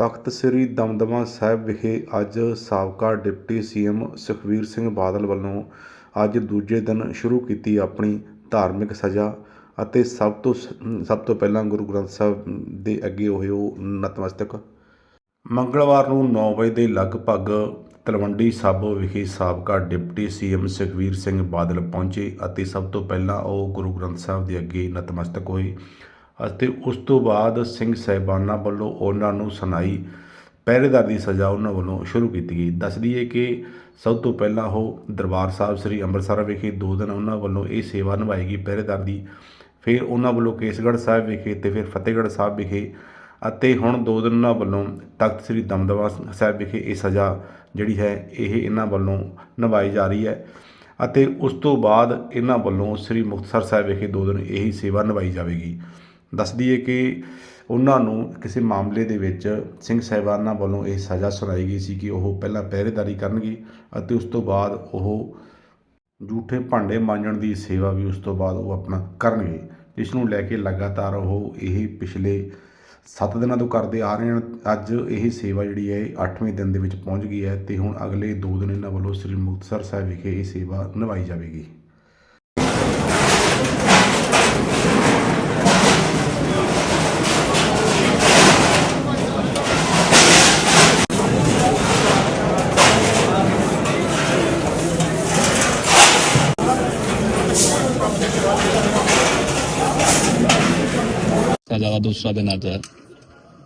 ਤਖ਼ਤ ਸ੍ਰੀ ਦਮਦਮਾ ਸਾਹਿਬ ਵਿਖੇ ਅੱਜ ਸਾਬਕਾ ਡਿਪਟੀ ਸੀਐਮ ਸੁਖਬੀਰ ਸਿੰਘ ਬਾਦਲ ਵੱਲੋਂ ਅੱਜ ਦੂਜੇ ਦਿਨ ਸ਼ੁਰੂ ਕੀਤੀ ਆਪਣੀ ਧਾਰਮਿਕ ਸਜ਼ਾ ਅਤੇ ਸਭ ਤੋਂ ਸ- ਸਭ ਤੋਂ ਪਹਿਲਾਂ ਗੁਰੂ ਗ੍ਰੰਥ ਸਾਹਿਬ ਦੇ ਅੱਗੇ ਹੋਏ ਉਹ ਨਤਮਸਤਕ। ਮੰਗਲਵਾਰ ਨੂੰ 9 ਵਜੇ ਦੇ ਲਗਭਗ ਤਲਵੰਡੀ ਸਾਬੋ ਵਿਖੇ ਸਾਬਕਾ ਡਿਪਟੀ ਸੀਐਮ ਸੁਖਬੀਰ ਸਿੰਘ ਬਾਦਲ ਪਹੁੰਚੇ ਅਤੇ ਸਭ ਤੋਂ ਪਹਿਲਾਂ ਉਹ ਗੁਰੂ ਗ੍ਰੰਥ ਸਾਹਿਬ ਦੇ ਅੱਗੇ ਨਤਮਸਤਕ ਹੋਏ। ਅਤੇ ਉਸ ਤੋਂ ਬਾਅਦ ਸਿੰਘ ਸਾਹਿਬਾਨਾਂ ਵੱਲੋਂ ਉਹਨਾਂ ਨੂੰ ਸੁਣਾਈ, ਪਹਿਰੇਦਾਰ ਦੀ ਸਜ਼ਾ ਉਹਨਾਂ ਵੱਲੋਂ ਸ਼ੁਰੂ ਕੀਤੀ ਗਈ। ਦੱਸ ਦਈਏ ਕਿ ਸਭ ਤੋਂ ਪਹਿਲਾਂ ਉਹ ਦਰਬਾਰ ਸਾਹਿਬ ਸ੍ਰੀ ਅੰਮ੍ਰਿਤਸਰ ਵਿਖੇ ਦੋ ਦਿਨ ਉਹਨਾਂ ਵੱਲੋਂ ਇਹ ਸੇਵਾ ਨਿਭਾਏਗੀ ਪਹਿਰੇਦਾਰ ਦੀ। ਫਿਰ ਉਹਨਾਂ ਵੱਲੋਂ ਕੇਸਗੜ੍ਹ ਸਾਹਿਬ ਵਿਖੇ ਤੇ ਫਿਰ ਫਤਿਹਗੜ੍ਹ ਸਾਹਿਬ ਵਿਖੇ ਅਤੇ ਹੁਣ ਦੋ ਦਿਨ ਉਹਨਾਂ ਵੱਲੋਂ ਤਖਤ ਸ੍ਰੀ ਦਮਦਮਾ ਸਾਹਿਬ ਵਿਖੇ ਇਹ ਸਜ਼ਾ ਜਿਹੜੀ ਹੈ ਇਹ ਇਹਨਾਂ ਵੱਲੋਂ ਨਿਭਾਈ ਜਾ ਰਹੀ ਹੈ ਅਤੇ ਉਸ ਤੋਂ ਬਾਅਦ ਇਹਨਾਂ ਵੱਲੋਂ ਸ੍ਰੀ ਮੁਕਤਸਰ ਸਾਹਿਬ ਵਿਖੇ ਦੋ ਦਿਨ ਇਹੀ ਸੇਵਾ ਨਿਭਾਈ ਜਾਵੇਗੀ। ਦੱਸਦੀ ਹੈ ਕਿ ਉਹਨਾਂ ਨੂੰ ਕਿਸੇ ਮਾਮਲੇ ਦੇ ਵਿੱਚ ਸਿੰਘ ਸਾਹਿਬਾਨਾਂ ਵੱਲੋਂ ਇਹ ਸਜ਼ਾ ਸੁਣਾਈ ਗਈ ਸੀ ਕਿ ਉਹ ਪਹਿਲਾਂ ਪਹਿਰੇਦਾਰੀ ਕਰਨਗੇ ਅਤੇ ਉਸ ਤੋਂ ਬਾਅਦ ਉਹ ਝੂਠੇ ਭਾਂਡੇ ਮਾਂਜਣ ਦੀ ਸੇਵਾ ਵੀ ਉਸ ਤੋਂ ਬਾਅਦ ਉਹ ਆਪਣਾ ਕਰਨਗੇ ਇਸ ਨੂੰ ਲੈ ਕੇ ਲਗਾਤਾਰ ਉਹ ਇਹ ਪਿਛਲੇ 7 ਦਿਨਾਂ ਤੋਂ ਕਰਦੇ ਆ ਰਹੇ ਹਨ। ਅੱਜ ਇਹ ਸੇਵਾ ਜਿਹੜੀ ਹੈ 8ਵੇਂ ਦਿਨ ਦੇ ਵਿੱਚ ਪਹੁੰਚ ਗਈ ਹੈ ਤੇ ਹੁਣ ਅਗਲੇ 2 ਦਿਨ ਇਹਨਾਂ ਵੱਲੋਂ ਸ੍ਰੀ ਮੁਕਤਸਰ ਸਾਹਿਬ ਵਿਖੇ ਇਹ ਸੇਵਾ ਨਿਭਾਈ ਜਾਵੇਗੀ। ਸਜ਼ਾ ਦਾ ਦੂਸਰਾ ਦਿਨ ਅੱਜ ਹੈ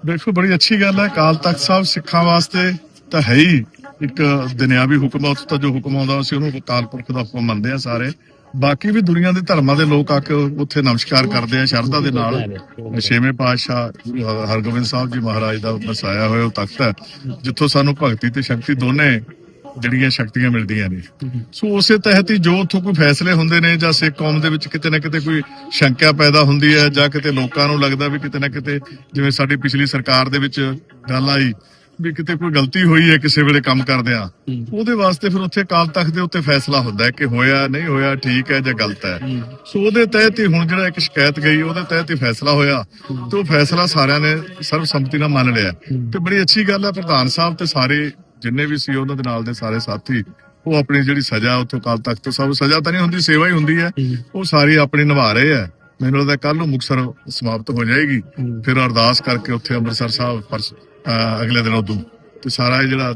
ਦੇਖੋ, ਬੜੀ ਅੱਛੀ ਗੱਲ ਹੈ। ਕਾਲ ਤਖਤ ਸਾਹਿਬ ਸਿੱਖਾਂ ਵਾਸਤੇ ਤਾਂ ਹੈ ਹੀ ਇੱਕ ਦੁਨਿਆਵੀ ਹੁਕਮ ਆ। ਉੱਥੇ ਤਾਂ ਜੋ ਹੁਕਮ ਆਉਂਦਾ ਸੀ ਉਹਨੂੰ ਅਕਾਲ ਪੁਰਖ ਦਾ ਹੁਕਮ ਮੰਨਦੇ ਆ ਸਾਰੇ। ਬਾਕੀ ਵੀ ਦੁਨੀਆ ਦੇ ਧਰਮਾਂ ਦੇ ਲੋਕ ਆ ਕੇ ਉੱਥੇ ਨਮਸਕਾਰ ਕਰਦੇ ਆ, ਸ਼ਰਧਾ ਦੇ ਨਾਲ। ਛੇਵੇਂ ਪਾਤਸ਼ਾਹ ਹਰਗੋਬਿੰਦ ਸਾਹਿਬ ਜੀ ਮਹਾਰਾਜ ਦਾ ਵਸਾਇਆ ਹੋਇਆ ਉਹ ਤਖਤ ਹੈ, ਜਿੱਥੋਂ ਸਾਨੂੰ ਭਗਤੀ ਤੇ ਸ਼ਕਤੀ ਦੋਨੇ ਜਿਹੜੀਆਂ ਸ਼ਕਤੀਆਂ ਮਿਲਦੀਆਂ ਨੇ। ਸੋ ਉਸੇ ਤਹਿਤ ਹੀ ਜੋ ਉੱਥੋਂ ਕੋਈ ਫੈਸਲੇ ਹੁੰਦੇ ਨੇ ਜਾਂ ਸਿੱਖ ਕੌਮ ਦੇ ਵਿੱਚ ਕਿਤੇ ਨਾ ਕਿਤੇ ਕੋਈ ਸ਼ੰਕਾ ਪੈਦਾ ਹੁੰਦੀ ਹੈ ਜਾਂ ਕਿਤੇ ਲੋਕਾਂ ਨੂੰ ਲੱਗਦਾ ਵੀ ਕਿਤੇ ਨਾ ਕਿਤੇ ਜਿਵੇਂ ਸਾਡੀ ਪਿਛਲੀ ਸਰਕਾਰ ਦੇ ਵਿੱਚ ਗੱਲ ਆਈ ਵੀ ਕਿਤੇ ਕੋਈ ਗਲਤੀ ਹੋਈ ਹੈ ਕਿਸੇ ਵੇਲੇ ਕੰਮ ਕਰਦਿਆਂ ਉਹਦੇ ਵਾਸਤੇ ਫਿਰ ਉੱਥੇ ਅਕਾਲ ਤਖਤ ਦੇ ਉੱਤੇ ਫੈਸਲਾ ਹੁੰਦਾ ਹੈ ਕਿ ਹੋਇਆ ਨਹੀਂ ਹੋਇਆ ਠੀਕ ਹੈ ਜਾਂ ਗਲਤ ਹੈ। ਸੋ ਉਹਦੇ ਤਹਿਤ ਹੀ ਹੁਣ ਜਿਹੜਾ ਇੱਕ ਸ਼ਿਕਾਇਤ ਗਈ ਉਹਦੇ ਤਹਿਤ ਹੀ ਫੈਸਲਾ ਹੋਇਆ ਤੇ ਉਹ ਫੈਸਲਾ ਸਾਰਿਆਂ ਨੇ ਸਰਬਸੰਮਤੀ ਨਾਲ ਮੰਨ ਲਿਆ। ਤੇ ਬੜੀ ਅੱਛੀ ਗੱਲ ਹੈ ਪ੍ਰਧਾਨ ਸਾਹਿਬ ਤੇ ਸਾਰੇ ਜਿੰਨੇ ਵੀ ਸੀ ਉਹਨਾਂ ਦੇ ਨਾਲ ਦੇ ਸਾਰੇ ਸਾਥੀ ਉਹ ਆਪਣੀ ਜਿਹੜੀ ਸਜ਼ਾ ਉੱਥੋਂ ਕਾਲ ਤੱਕ ਤੋਂ ਸਭ ਸਜ਼ਾ ਤਾਂ ਨਹੀਂ ਹੁੰਦੀ ਸੇਵਾ ਹੀ ਹੁੰਦੀ ਹੈ। ਉਹ ਸਾਰੀ ਆਪਣੀ ਨਿਭਾ ਰਹੇ ਆ ਮੈਨੂੰ ਲੱਗਦਾ ਕੱਲ ਨੂੰ ਮੁਕਸਰ ਸਮਾਪਤ ਹੋ ਜਾਏਗੀ। ਫਿਰ ਅਰਦਾਸ ਕਰਕੇ ਉੱਥੇ ਅੰਮ੍ਰਿਤਸਰ ਸਾਹਿਬ ਅਗਲੇ ਦਿਨ ਉਦੋਂ। ਤੇ ਸਾਰਾ ਇਹ ਜਿਹੜਾ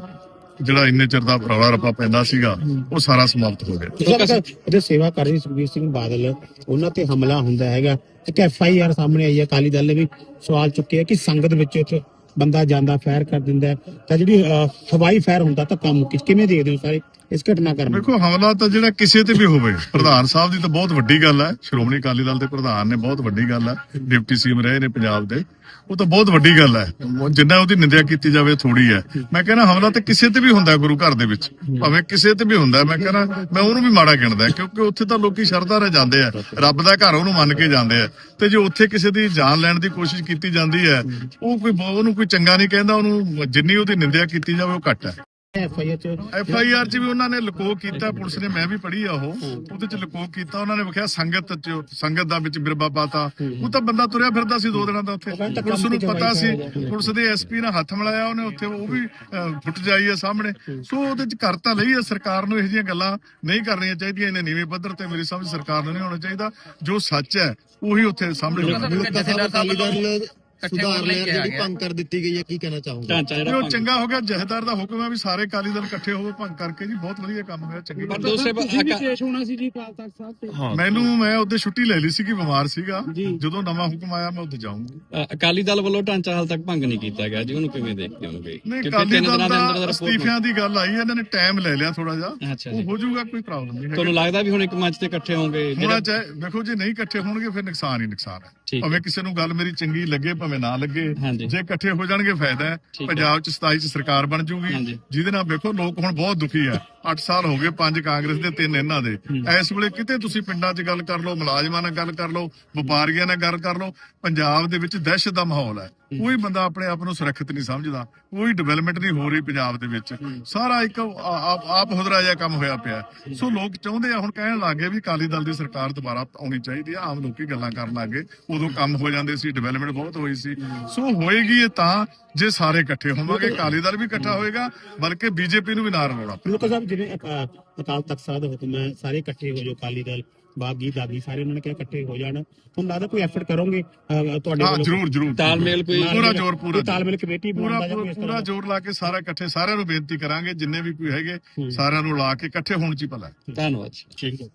ਜਿਹੜਾ ਇੰਨੇ ਚਿਰ ਦਾ ਰੌਲਾ ਰੱਪਾ ਪੈਂਦਾ ਸੀਗਾ ਉਹ ਸਾਰਾ ਸਮਾਪਤ ਹੋ ਗਿਆ। ਉਹਦੇ ਸੇਵਾ ਕਰ ਰਹੀ ਸੁਖਬੀਰ ਸਿੰਘ ਬਾਦਲ ਉਹਨਾਂ ਤੇ ਹਮਲਾ ਹੁੰਦਾ ਹੈਗਾ। ਇੱਕ ਐਫ ਆਈ ਆਰ ਸਾਹਮਣੇ ਆਈ ਹੈ ਅਕਾਲੀ ਦਲ ਨੇ ਵੀ ਸਵਾਲ ਚੁੱਕਿਆ ਕਿ ਸੰਗਤ ਵਿੱਚ ਉੱਥੇ ਬੰਦਾ ਜਾਂਦਾ ਫਾਇਰ ਕਰ ਦਿੰਦਾ ਤਾਂ ਜਿਹੜੀ ਅਹ, ਹਵਾਈ ਫਾਇਰ ਹੁੰਦਾ ਤਾਂ ਕੰਮ ਕਿਵੇਂ ਦੇਖਦੇ ਹੋ ਸਾਰੇ? ਇਸ ਘਟਨਾਕ੍ਰਮ ਨੂੰ? ਦੇਖੋ, ਹਮਲਾ ਤਾਂ ਜਿਹੜਾ ਕਿਸੇ ਤੇ ਵੀ ਹੋਵੇ, ਪ੍ਰਧਾਨ ਸਾਹਿਬ ਦੀ ਤਾਂ ਬਹੁਤ ਵੱਡੀ ਗੱਲ ਹੈ। ਸ਼੍ਰੋਮਣੀ ਅਕਾਲੀ ਦਲ ਦੇ ਪ੍ਰਧਾਨ ਨੇ ਬਹੁਤ ਵੱਡੀ ਗੱਲ ਹੈ। ਡਿਪਟੀ ਸੀਐਮ ਰਹੇ ਨੇ ਪੰਜਾਬ ਦੇ। ਉਹ ਤਾਂ ਬਹੁਤ ਵੱਡੀ ਗੱਲ ਹੈ। ਜਿੰਨਾ ਉਹਦੀ ਨਿੰਦਿਆ ਕੀਤੀ ਜਾਵੇ ਥੋੜੀ ਹੈ। ਮੈਂ ਕਹਿੰਦਾ, ਹਮਲਾ ਤਾਂ ਕਿਸੇ ਤੇ ਵੀ ਹੁੰਦਾ ਗੁਰੂ ਘਰ ਦੇ ਵਿੱਚ। ਭਾਵੇਂ ਕਿਸੇ ਤੇ ਵੀ ਹੁੰਦਾ ਮੈਂ ਕਹਿੰਦਾ, ਮੈਂ ਉਹਨੂੰ ਵੀ ਮਾੜਾ ਗਿਣਦਾ ਕਿਉਂਕਿ ਉੱਥੇ ਤਾਂ ਲੋਕੀ ਸ਼ਰਧਾ ਨਾਲ ਜਾਂਦੇ ਆ। ਰੱਬ ਦਾ ਘਰ ਉਹਨੂੰ ਮੰਨ ਕੇ ਜਾਂਦੇ ਆ। ਤੇ ਜੇ ਉੱਥੇ ਕਿਸੇ ਦੀ ਜਾਨ ਲੈਣ ਦੀ ਕੋਸ਼ਿਸ਼ ਕੀਤੀ ਜਾਂਦੀ ਹੈ, ਉਹ ਕੋਈ ਉਹਨੂੰ ਕੋਈ ਚੰਗਾ ਨਹੀਂ ਕਹਿੰਦਾ। ਉਹਨੂੰ ਜਿੰਨੀ ਉਹਦੀ ਨਿੰਦਿਆ ਕੀਤੀ ਜਾਵੇ, ਉਹ ਘੱਟ ਹੈ। ਐਫ ਆਈ ਆਰ ਚ। ਐਫ ਆਈ ਆਰ ਚ ਵੀ ਉਹਨਾਂ ਨੇ ਲਕੋ ਕੀਤਾ ਪੁਲਿਸ ਨੇ ਮੈਂ ਵੀ ਪੜ੍ਹੀ ਆ ਉਹ ਉਹਦੇ ਚ ਲਕੋ ਕੀਤਾ ਉਹਨਾਂ ਨੇ ਵਿਖਿਆ ਸੰਗਤ ਚ ਸੰਗਤ ਦਾ ਵਿੱਚ ਬਿਰਬਾ ਪਾਤਾ। ਉਹ ਤਾਂ ਬੰਦਾ ਤੁਰਿਆ ਫਿਰਦਾ ਸੀ ਦੋ ਦਿਨਾਂ ਦਾ ਉੱਥੇ। ਪੁਲਿਸ ਨੂੰ ਪਤਾ ਸੀ ਪੁਲਿਸ ਦੇ ਐਸਪੀ ਨਾਲ ਹੱਥ ਮਿਲਾਇਆ ਉਹਨੇ ਉੱਥੇ ਉਹ ਵੀ ਫੁੱਟ ਜਾਈ ਹੈ ਸਾਹਮਣੇ। ਸੋ ਉਹਦੇ ਚ ਕਰ ਤਾਂ ਲਈ ਹੈ ਸਰਕਾਰ ਨੂੰ ਇਹੋ ਜਿਹੀਆਂ ਗੱਲਾਂ ਨਹੀਂ ਕਰਨੀਆਂ ਚਾਹੀਦੀਆਂ ਇਹਨੇ ਨੀਵੇਂ ਪੱਧਰ ਤੇ ਮੇਰੀ ਸਮਝ ਸਰਕਾਰ ਨੂੰ ਨਹੀਂ ਹੋਣਾ ਚਾਹੀਦਾ। ਜੋ ਸੱਚ ਹੈ ਉਹੀ ਉੱਥੇ ਸਾਹਮਣੇ ਸੁਧਾਰ ਲਹਿਰ ਜਿਹੜੀ ਭੰਗ ਕਰ ਦਿੱਤੀ ਗਈ ਹੈ ਕੀ ਕਹਿਣਾ ਚਾਹੋਗੇ? ਢਾਂਚਾ ਵੀ ਜਿਹੜਾ ਉਹ ਭੰਗ- ਚੰਗਾ ਹੋ ਗਿਆ ਜਹਦਾਰ ਦਾ ਹੁਕਮ ਹੈ ਵੀ ਸਾਰੇ ਅਕਾਲੀ ਦਲ ਇਕੱਠੇ ਹੋਵੋ ਭੰਗ ਕਰਕੇ ਜੀ ਬਹੁਤ ਵਧੀਆ ਕੰਮ ਹੋਇਆ ਚੰਗੀ ਪਰ ਗੱਲ ਦੂਸਰੇ ਪ- ਅਕਾ- ਪੇਸ਼ ਹੋਣਾ ਸੀ ਜੀ ਅਕਾਲ ਤਖਤ ਸਾਹਿਬ ਤੇ। ਮੈਨੂੰ ਮੈਂ ਉਹਦੇ ਛੁੱਟੀ ਲੈ ਲਈ ਸੀ ਕਿ ਬਿਮਾਰ ਸੀਗਾ। ਜਦੋਂ ਨਵਾਂ ਹੁਕਮ ਆਇਆ ਮੈਂ ਉੱਥੇ ਜਾਊਂਗਾ। ਅ, ਅਕਾਲੀ ਦਲ ਵੱਲੋਂ ਢਾਂਚਾ ਹਾਲ ਤੱਕ ਭੰਗ ਨਹੀਂ ਕੀਤਾ ਗਿਆ ਜੀ ਉਹਨੂੰ ਕਿਵੇਂ ਦੇਖਦੇ ਹੋਗੇ ਨਹੀਂ ਕਿਉਂਕਿ ਅਕਾਲੀ ਦਲ ਦੇ ਅਸਤੀਫਿਆਂ ਦੀ ਗੱਲ ਆਈ ਹੈ ਇਹਨਾਂ ਨੇ ਟਾਈਮ ਲੈ ਲਿਆ ਥੋੜਾ ਜਿਹਾ। ਅੱਛਾ ਉਹ ਜੀ ਹੋ ਜਾਊਗਾ ਕੋਈ ਪ੍ਰੋਬਲਮ ਨਹੀਂ ਤੁਹਾਨੂੰ ਹੈ ਲੱਗਦਾ ਵੀ ਹੁਣ ਇੱਕ ਮੰਚ ਤੇ ਇਕੱਠੇ ਹੋਣਗੇ ਹੋਣਾ ਜਿਹੜਾ ਚਾਹੇ ਦੇਖੋ ਜੇ ਨਹੀਂ ਇਕੱਠੇ ਹੋਣਗੇ ਫਿਰ ਨੁਕਸਾਨ ਹੀ ਨੁਕਸਾਨ ਹੈ। ਠੀਕ ਹੈ। ਭਾਵੇਂ ਕਿਸੇ ਨੂੰ ਗੱਲ ਮੇਰੀ ਚੰਗੀ ਲੱਗੇ ਭਾਵੇਂ ਨਾ ਲੱਗੇ। ਜੇ ਇਕੱਠੇ ਹੋ ਜਾਣਗੇ ਫਾਇਦਾ ਹੈ। ਪੰਜਾਬ ਚ 27 ਚ ਸਰਕਾਰ ਬਣ। ਜੂਗੀ ਜਿਹਦੇ ਨਾਲ ਵੇਖੋ ਲੋਕ ਹੁਣ ਬਹੁਤ ਦੁਖੀ ਹੈ 8 ਸਾਲ ਹੋ ਗਏ ਪੰਜ ਕਾਂਗਰਸ ਦੇ ਤਿੰਨ ਇਹਨਾਂ ਦੇ। ਇਸ ਵੇਲੇ ਕਿਤੇ ਤੁਸੀਂ ਪਿੰਡਾਂ 'ਚ ਗੱਲ ਕਰ ਲਓ ਮੁਲਾਜ਼ਮਾਂ ਨਾਲ ਗੱਲ ਕਰ ਲਓ ਵਪਾਰੀਆਂ ਨਾਲ ਗੱਲ ਕਰ ਲਓ ਪੰਜਾਬ ਦੇ ਵਿੱਚ ਦਹਿਸ਼ਤ ਦਾ ਮਾਹੌਲ ਹੈ। ਕੋਈ ਬੰਦਾ ਆਪਣੇ ਆਪ ਨੂੰ ਸੁਰੱਖਿਅਤ ਨਹੀਂ ਸਮਝਦਾ। ਕੋਈ ਡਿਵੈਲਪਮੈਂਟ ਨਹੀਂ ਹੋ ਰਹੀ ਪੰਜਾਬ ਦੇ ਵਿੱਚ। ਸਾਰਾ ਇੱਕ ਆਪ ਆਪ ਹੁਦਰਾ ਜਿਹਾ ਕੰਮ ਹੋਇਆ ਪਿਆ। ਸੋ ਲੋਕ ਚਾਹੁੰਦੇ ਆ ਹੁਣ ਕਹਿਣ ਲੱਗੇ ਵੀ ਅਕਾਲੀ ਦਲ ਦੀ ਸਰਕਾਰ ਦੁਬਾਰਾ ਆਉਣੀ ਚਾਹੀਦੀ ਆ। ਆਮ ਲੋਕੀ ਗੱਲਾਂ ਕਰਨ ਲੱਗੇ ਉਦੋਂ ਕੰਮ ਹੋ ਜਾਂਦੇ ਸੀ ਡਿਵੈਲਪਮੈਂਟ ਬਹੁਤ ਹੋਈ ਸੀ। ਸੋ ਹੋਏਗੀ ਇਹ ਤਾਂ ਜੇ ਸਾਰੇ ਇਕੱਠੇ ਹੋਵਾਂਗੇ ਅਕਾਲੀ ਦਲ ਵੀ ਇਕੱਠਾ ਹੋਏਗਾ ਬਲਕਿ ਬੀਜੇਪੀ ਨੂੰ ਵੀ ਨਾਲ ਰਲਾਉਣਾ ਲੋਕਾਂ ਸਾਹਿਬ ਜਿਵੇਂ ਅਕਾ- ਅਕਾਲ ਤਖਤ ਸਾਹਿਬ ਦਾ ਹੁਕਮ ਹੈ ਸਾਰੇ ਇਕੱਠੇ ਹੋ ਜਾਓ ਅਕਾਲੀ ਦਲ ਬਾਗੀ ਦਾਗੀ ਸਾਰੇ ਉਹਨਾਂ ਨੇ ਕਿਹਾ ਇਕੱਠੇ ਹੋ ਜਾਣ ਹੁਣ ਲੱਗਦਾ ਕੋਈ ਐਫਰਟ ਕਰੋਗੇ ਤੁਹਾਡੇ ਹਾਂ? ਜਰੂਰ ਜਰੂਰ ਤਾਲਮੇਲ ਕੋਈ ਪੂਰਾ ਜ਼ੋਰ ਪੂਰਾ ਤਾਲਮੇਲ ਕਮੇਟੀ ਪੂਰਾ ਬਣਾਉਂਦਾ ਜਾਂ ਕੋਈ ਇਸ ਪੂਰਾ ਜ਼ੋਰ ਲਾ ਕੇ ਸਾਰਾ ਇਕੱਠੇ ਸਾਰਿਆਂ ਨੂੰ ਬੇਨਤੀ ਕਰਾਂਗੇ ਜਿੰਨੇ ਵੀ ਕੋਈ ਹੈਗੇ ਸਾਰਿਆਂ ਨੂੰ ਲਾ ਕੇ ਇਕੱਠੇ ਹੋਣ ਚ ਹੀ ਭਲਾ। ਧੰਨਵਾਦ ਜੀ। ਠੀਕ ਹੈ